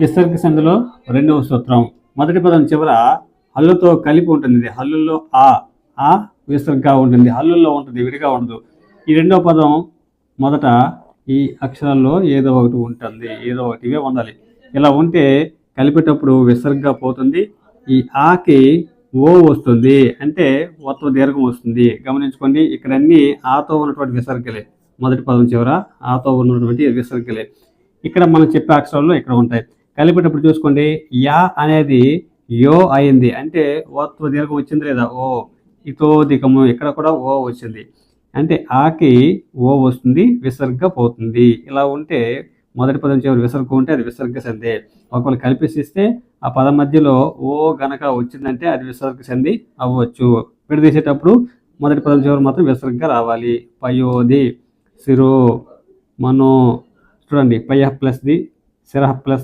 విసర్గ సంధిలో రెండవ సూత్రం మొదటి పదం చివర హల్లుతో కలిపి ఉంటుంది హల్లుల్లో ఆ ఆ విసర్గా ఉంటుంది. హల్లుల్లో ఉంటుంది విడిగా ఉండదు. ఈ రెండవ పదం మొదట ఈ అక్షరాల్లో ఏదో ఒకటి ఉంటుంది. ఏదో ఒకటి ఇవే ఉండాలి. ఇలా ఉంటే కలిపేటప్పుడు విసర్గా పోతుంది. ఈ ఆకి ఓ వస్తుంది. అంటే ఒత్వ దీర్ఘం వస్తుంది. గమనించుకోండి ఇక్కడ అన్ని ఆతో ఉన్నటువంటి విసర్గలే. మొదటి పదం చివర ఆతో ఉన్నటువంటి విసర్గలే. ఇక్కడ మనం చెప్పే అక్షరాల్లో ఇక్కడ ఉంటాయి. కలిపేటప్పుడు చూసుకోండి. యా అనేది యో అయింది. అంటే ఓత్వ దీర్ఘం వచ్చింది లేదా? ఓ. ఇతో దిగము. ఇక్కడ కూడా ఓ వచ్చింది. అంటే ఆకి ఓ వస్తుంది విసర్గ పోతుంది. ఇలా ఉంటే మొదటి పదం చివరి విసర్గ ఉంటే అది విసర్గ సంధి. ఒకవేళ కల్పిస్తే ఆ పదం మధ్యలో ఓ గనక వచ్చిందంటే అది విసర్గ సంధి అవ్వచ్చు. విడదీసేటప్పుడు మొదటి పదం చివరి మాత్రం విసర్గ రావాలి. పయోది సిరో మనో చూడండి. పయ ప్లస్ ది సిరహ ప్లస్